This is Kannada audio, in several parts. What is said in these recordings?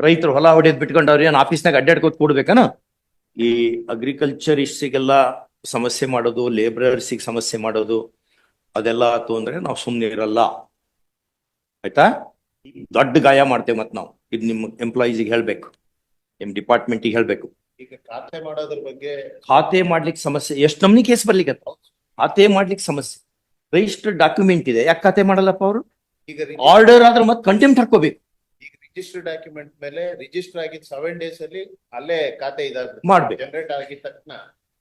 ರೈತರು ಹೊಲ ಹೊಡೆದ್ ಬಿಟ್ಕೊಂಡು ಅವ್ರು ಏನ್ ಆಫೀಸ್ನಾಗ ಅಡ್ಡಾಡ್ಕೋತ್ ಕೂಡ್ಬೇಕನ? ಈ ಅಗ್ರಿಕಲ್ಚರ್ ಇಷ್ಟಿಗೆಲ್ಲ ಸಮಸ್ಯೆ ಮಾಡೋದು ಲೇಬರರ್ಸಿಗೆ ಸಮಸ್ಯೆ ಮಾಡೋದು ಅದೆಲ್ಲ ಆತು ಅಂದ್ರೆ ನಾವು ಸುಮ್ಮನೆ ಇರಲ್ಲ. ಆಯ್ತಾ? ದೊಡ್ಡ ಗಾಯ ಮಾಡ್ತೇವೆ ಮತ್ ನಾವು. ಇದು ನಿಮ್ಮ ಎಂಪ್ಲಾಯೀಸಿಗೆ ಹೇಳ್ಬೇಕು. ನಿಮ್ ಡಿಪಾರ್ಟ್ಮೆಂಟಿಗೆ ಹೇಳ್ಬೇಕು. ಈಗ ಖಾತೆ ಮಾಡೋದ್ರ ಬಗ್ಗೆ ಖಾತೆ ಮಾಡ್ಲಿಕ್ಕೆ ಸಮಸ್ಯೆ ಎಷ್ಟು ನಮ್ನಿ ಕೇಸ್ ಬರ್ಲಿಕ್ಕೆ ಖಾತೆ ಮಾಡ್ಲಿಕ್ಕೆ ಸಮಸ್ಯೆ. ರಿಜಿಸ್ಟರ್ಡ್ ಡಾಕ್ಯುಮೆಂಟ್ ಇದೆ. ಯಾಕೆ ಖಾತೆ ಮಾಡಲ್ಲಪ್ಪ ಅವರು? ಈಗ ಆರ್ಡರ್ ಆದ್ರೆ ಮತ್ತೆ ಕಂಟೆಂಪ್ಟ್ ಹಾಕೋಬೇಕು ರಿಜಿಸ್ಟರ್ ಡಾಕ್ಯುಮೆಂಟ್ ಮೇಲೆ ರಿಜಿಸ್ಟರ್ ಆಗಿದ್ ಸೆವೆನ್ ಡೇಸ್ ಅಲ್ಲಿ ಅಲ್ಲೇ ಖಾತೆ ಇದಾಗುತ್ತೆ ಮಾಡ್ಬೇಕು. ಜನರೇಟ್ ಆಗಿದ ತಕ್ಷಣ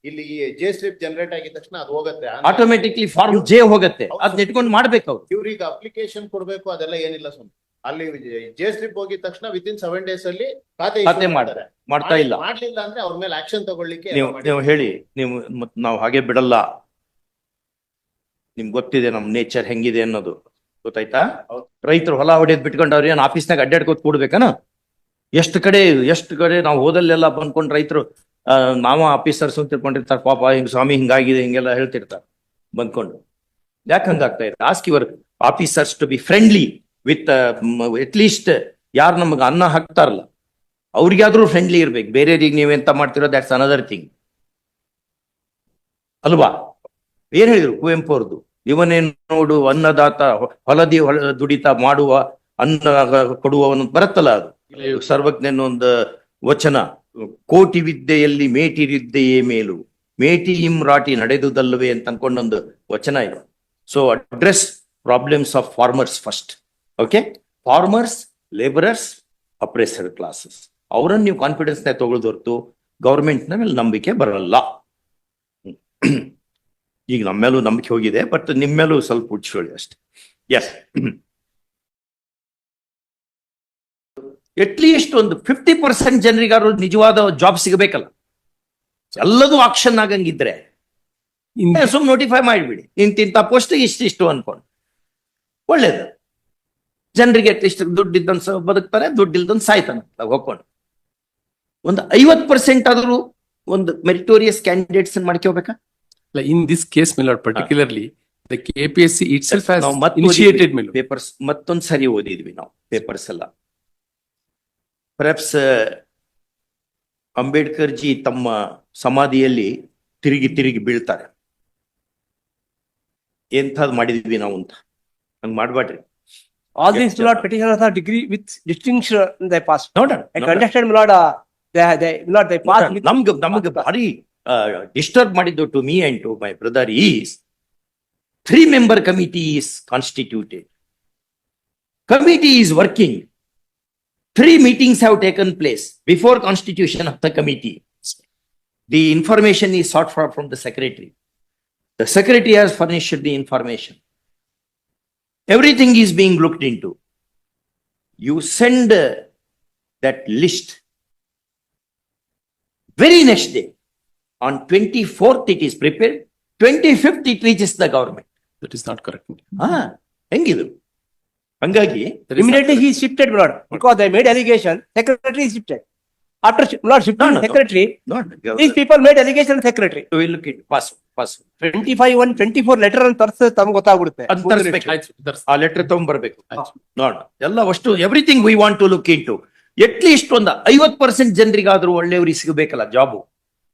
ಇಲ್ಲಿ ಈ ಜೆ ಸ್ಲಿಪ್ ಜನರೇಟ್ ಆಗಿದ ತಕ್ಷಣ ಅದು ಹೋಗುತ್ತೆ. ಆಟೋಮೆಟಿಕ್ಲಿ ಫಾರ್ಮ್ ಜೆ ಹೋಗುತ್ತೆ. ಅದನ್ನ ಇಟ್ಕೊಂಡು ಮಾಡ್ಬೇಕು ಅವ್ರು. ಇವ್ರಿಗೆ ಅಪ್ಲಿಕೇಶನ್ ಕೊಡ್ಬೇಕು ಅದೆಲ್ಲ ಏನಿಲ್ಲ ಸುಮ್ಮನೆ ಅಲ್ಲಿ ಜೆ ಸ್ಲಿಪ್ ಹೋಗಿದ ತಕ್ಷಣ ವಿತ್ ಇನ್ ಸೆವೆನ್ ಡೇಸ್ ಅಲ್ಲಿ ಖಾತೆ ಖಾತೆ ಮಾಡ್ತಾರೆ. ಮಾಡ್ತಾ ಇಲ್ಲ. ಮಾಡ್ಲಿಲ್ಲ ಅಂದ್ರೆ ಅವ್ರ ಮೇಲೆ ಆಕ್ಷನ್ ತಗೊಳ್ಳಿಕ್ಕೆ ನೀವು ನೀವು ಹೇಳಿ ನೀವು ನಾವು ಹಾಗೆ ಬಿಡಲ್ಲ. ನಿಮ್ಗೆ ಗೊತ್ತಿದೆ ನಮ್ ನೇಚರ್ ಹೆಂಗಿದೆ ಅನ್ನೋದು. ಗೊತ್ತಾಯ್ತಾ? ರೈತರು ಹೊಲ ಹೊಡೆದ್ ಬಿಟ್ಕೊಂಡವ್ರಿ ನಾನು ಏನ್ ಆಫೀಸ್ನಾಗ ಅಡ್ಡಾಡ್ಕೋತ ಕೂಡ್ಬೇಕನ? ಎಷ್ಟು ಕಡೆ ಎಷ್ಟು ಕಡೆ ನಾವು ಹೋದಲ್ಲೆಲ್ಲ ಬಂದ್ಕೊಂಡು ರೈತರು ನಾವ ಆಫೀಸರ್ಸ್ ಅಂತ ತಿಳ್ಕೊಂಡಿರ್ತಾರೆ ಪಾಪ ಹಿಂಗ್ ಸ್ವಾಮಿ ಹಿಂಗಾಗಿದೆ ಹಿಂಗೆಲ್ಲ ಹೇಳ್ತಿರ್ತಾರೆ ಬಂದ್ಕೊಂಡು. ಯಾಕೆ ಹಂಗಾಗ್ತಾ ಇದೆ? Ask your officers to be friendly with at least ಯಾರು ನಮಗೆ ಅನ್ನ ಹಾಕ್ತಾರಲ್ಲ ಅವ್ರಿಗಾದ್ರೂ ಫ್ರೆಂಡ್ಲಿ ಇರ್ಬೇಕು. ಬೇರೆಯವ್ರಿಗೆ ಎಂತ ಮಾಡ್ತಿರೋ ದಟ್ಸ್ ಅನದರ್ ಥಿಂಗ್ ಅಲ್ವಾ? ಏನ್ ಹೇಳಿದ್ರು ಕುವೆಂಪು ಅವ್ರದ್ದು ಇವನೇ ನೋಡು ಅನ್ನದಾತ ಹೊಲದಿ ಹೊಲ ದುಡಿತ ಮಾಡುವ ಅನ್ನ ಕೊಡುವವನು ಬರತ್ತಲ್ಲ ಅದು. ಸರ್ವಜ್ಞನ ಒಂದು ವಚನ ಕೋಟಿ ವಿದ್ಯೆಯಲ್ಲಿ ಮೇಟಿ ವಿದ್ಯೆಯೇ ಮೇಲು ಮೇಟಿ ರಾಟಿ ನಡೆದುದಲ್ಲವೇ ಅಂತ ಅನ್ಕೊಂಡೊಂದು ವಚನ ಇದೆ. So address problems of farmers first okay farmers labourers oppressor classes ಅವರನ್ನು ನೀವು ಕಾನ್ಫಿಡೆನ್ಸ್ನ ತಗೊಳ್ದು ಹೊರತು ಗೌರ್ಮೆಂಟ್ನ ಮೇಲೆ ನಂಬಿಕೆ ಬರಲ್ಲ. ಈಗ ನಮ್ಮ ಮೇಲೂ ನಂಬಿಕೆ ಹೋಗಿದೆ ಬಟ್ ನಿಮ್ಮ ಮೇಲೂ ಸ್ವಲ್ಪ ಹುಚ್ಚಿಕೊಳ್ಳಿ ಅಷ್ಟೇ. ಎಸ್ ಎಟ್ಲೀಸ್ಟ್ ಒಂದು ಫಿಫ್ಟಿ ಪರ್ಸೆಂಟ್ ಜನರಿಗಾರು ನಿಜವಾದ ಜಾಬ್ ಸಿಗಬೇಕಲ್ಲ. ಎಲ್ಲದೂ ಆಕ್ಷನ್ ಆಗಂಗಿದ್ರೆ ಸುಮ್ ನೋಟಿಫೈ ಮಾಡಿಬಿಡಿ. ಇಂತಿಂತ ಪೋಸ್ಟ್ ಇಷ್ಟಿಷ್ಟು ಅನ್ಕೊಂಡು. ಒಳ್ಳೇದು. ಜನರಿಗೆ ಅಟ್ಲೀಸ್ಟ್ ದುಡ್ಡು ಇದ್ದ ಬದುಕ್ತಾರೆ ದುಡ್ಡು ಇಲ್ದೊಂದು ಸಾಯ್ತಾನ. ಹೋಗ್ಕೊಂಡು. ಒಂದು ಐವತ್ ಪರ್ಸೆಂಟ್ ಆದರೂ ಒಂದು ಮೆರಿಟೋರಿಯಸ್ ಕ್ಯಾಂಡಿಡೇಟ್ಸ್ ಮಾಡ್ಕೋಬೇಕಾ in this case, my lord, particularly, the KPSC itself has ನಾವು ಮತ್ತೆ initiated, my lord. ಪೇಪರ್ಸ್ ಮತ್ತೊಂದ್ ಸರಿ ಓದಿದ್ವಿ ನಾವು ಪೇಪರ್ಸ್ ಎಲ್ಲ ಪರ್ಯಾಪ್ಸ್ ಅಂಬೇಡ್ಕರ್ ಜಿ ತಮ್ಮ ಸಮಾಧಿಯಲ್ಲಿ ತಿರುಗಿ ತಿರುಗಿ ಬೀಳ್ತಾರೆ ಎಂಥದ್ ಮಾಡಿದ್ವಿ ನಾವು ಅಂತ ಹಂಗ್ ಮಾಡ್ಬೇಡ್ರಿ All these, my lord, petitioners are degree with distinction they passed. ನೋಡೋಣ I understand, my lord, uh, they, they, my lord, they passed with. ನಮ್ಗೆ ನಮ್ಗೆ ಭಾರಿ ಡಿಸ್ಟರ್ಬ್ ಮಾಡಿದ್ದು to me and to my brother is three member committee is constituted committee is working three meetings have taken place before constitution of the committee the information is sought for from the secretary the secretary has furnished the information everything is being looked into. You send uh, that list. Very next day, on twenty-fourth it is prepared, twenty-fifth it reaches the government. That is not correct. ಹಾ ಹೆಂಗಿದು ಹಂಗಾಗಿ That is Immediately he is shifted, my lord, because they made allegation, secretary is shifted. After, shi- shifted lord, No, shifting no, no. secretary, not these people made allegation secretary. we look at pass pass Twenty-five, one, twenty-four letter ಅಂತ ತರ್ಸ ತಮ್ಗೆ ಗೊತ್ತಾಗ್ಬಿಡುತ್ತೆ. ಅದ್ ತರಿಸ್ಬೇಕು ಆಯ್ತು, that's- ಆ ಲೆಟರ್ ತಗೊಂಡ್ಬರ್ಬೇಕು ಆಯ್ತು. we ಎಲ್ಲ ಅಷ್ಟು everything we want to look into at least ಒಂದು ಐವತ್ percent ಜನರಿಗಾದ್ರೂ ಒಳ್ಳೆಯವ್ರಿಗೆ ಸಿಗಬೇಕಲ್ಲ job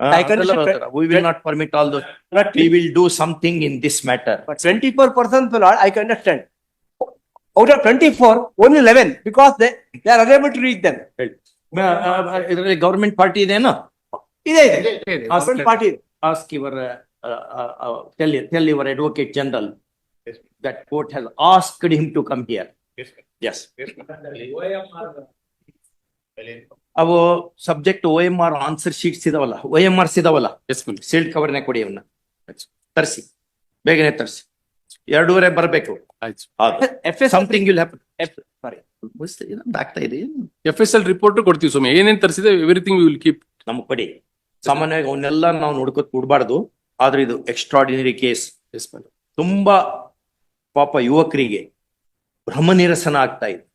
I can understand. We will not permit all those But we will do something in this matter but twenty-four percent, my lord, I can understand. Out of twenty-four, only eleven, because they, they are unable to reach them. ಇದರಲ್ಲಿ ಗವರ್ಮೆಂಟ್ ಪಾರ್ಟಿ ಇದೇನೋ ಇದೆ ಇದೆ. Okay, Government party ಇದೆ. Ask your tell tell your advocate general Yes, that court has asked him to come here yes, yes yes. ಅವು subject O M R answer sheets ಇದಾವಲ್ಲ ಓ ಎಂ ಆರ್ಸ್ ಇದಾವಲ್ಲ Yes, ಕವರ್ ನೇ ಸೀಲ್ಡ್ ಕವರ್ನ ಕೊಡಿ ಅವನ್ನ ತರಿಸಿ. ಬೇಗನೆ ತರಿಸಿ. ಎರಡೂವರೆ ಬರಬೇಕು. ಸಮಥಿಂಗ್ ವಿಲ್ ಹ್ಯಾಪನ್ ಸಾರಿ ಆಗ್ತಾ ಇದೆ ಎಫ್ ಎಸ್ ಎಲ್ ರಿಪೋರ್ಟ್ ಕೊಡ್ತೀವಿ ಸ್ವಾಮಿ. ಏನೇನ್ ತರಿಸಿದೆ ಎವ್ರಿಥಿಂಗ್ ವಿಲ್ ಕೀಪ್ ನಮ್ಗೆ ಕೊಡಿ. ಸಾಮಾನ್ಯವಾಗಿ ಅವನ್ನೆಲ್ಲ ನಾವು ನೋಡ್ಕೊತ ಕೂಡಬಾರ್ದು. ಆದ್ರೆ ಇದು ಎಕ್ಸ್ಟ್ರಾಡಿನರಿ ಕೇಸ್ ತುಂಬಾ ಪಾಪ ಯುವಕರಿಗೆ ಭ್ರಮ ನಿರಸನ ಆಗ್ತಾ ಇದೆ.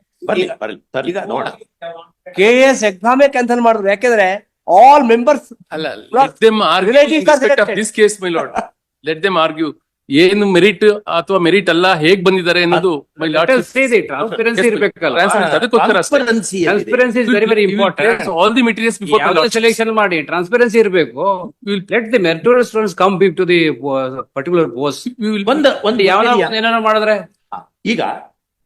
ಬರ್ಲಿ ಬರ್ಲಿ ಈಗ ನೋಡ ಕೆ ಎಸ್ ಎಕ್ಸಾಮೇ ಕ್ಯಾನ್ಸಲ್ ಮಾಡಿದ್ರು ಯಾಕೆಂದ್ರೆ ಆಲ್ ಮೆಂಬರ್ಸ್ ಅಲ್ಲ my lord let them argue ಏನು ಮೆರಿಟ್ ಅಥವಾ ಮೆರಿಟ್ ಅಲ್ಲ ಹೇಗ್ ಬಂದಿದ್ದಾರೆ ಅನ್ನೋದು ಇರ್ಬೇಕಲ್ಲ ಅದಕ್ಕೋಸ್ಕರ ಅಷ್ಟೇ. Transparency ಇದೆ. Transparency is very very important all the materials before selection ಮಾಡಿ ಟ್ರಾನ್ಸ್ಪರೆನ್ಸಿ ಇರಬೇಕು. Let the meritorious students come be to the particular post ಒಂದ್ ಒಂದು ಯಾವ area- ಏನಾರ ಮಾಡಿದ್ರೆ? ಈಗ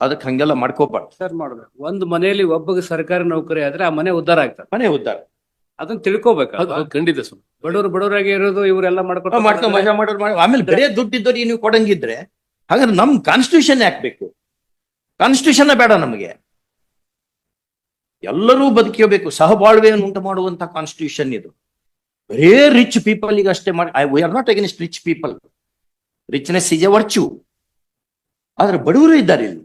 ಅದಕ್ಕೆ ಹಂಗೆಲ್ಲ ಮಾಡ್ಕೋಬಾರ್ದು. ಸರ್ ಮಾಡ್ಬೇಕು. ಒಂದು ಮನೆಯಲ್ಲಿ ಒಬ್ಬ ಸರ್ಕಾರಿ ನೌಕರಿ ಆದ್ರೆ ಆ ಮನೆ ಉದ್ಧಾರ ಆಗ್ತದೆ. ಮನೆ ಉದ್ದಾರ ಅದನ್ನ ತಿಳ್ಕೋಬೇಕು ಹೌದು ಹೌದು, ಖಂಡಿತ ಸುಮ್ಮನೆ ಬಡವರು ಬಡವರಾಗಿ ಇರೋದು ಇವರೆಲ್ಲ ಮಾಡ್ಕೊಂಡು ಮಾಡ್ಕೊಂಡು ಮಜಾ ಮಾಡೋರು ಮಾಡಿ ಆಮೇಲೆ ಬೇರೆ ದುಡ್ಡಿದ್ದವ್ರಿಗೆ ನೀವು ಕೊಡಂಗಿದ್ರೆ ಹಾಗಾದ್ರೆ ನಮ್ ಕಾನ್ಸ್ಟಿಟ್ಯೂಷನ್ ಯಾಕೆ ಕಾನ್ಸ್ಟಿಟ್ಯೂಷನ್ ಬೇಡ ನಮಗೆ. ಎಲ್ಲರೂ ಬದುಕಬೇಕು ಸಹಬಾಳ್ವೆಯನ್ನು ಉಂಟು ಮಾಡುವಂತ ಕಾನ್ಸ್ಟಿಟ್ಯೂಷನ್ ಇದು. ಬರೇ ರಿಚ್ ಪೀಪಲ್ ಈಗ ಅಷ್ಟೇ ಮಾಡಿ I we are not against rich people richness is a virtue ಆದ್ರೆ ಬಡವರು ಇದ್ದಾರೆ ಇಲ್ಲಿ.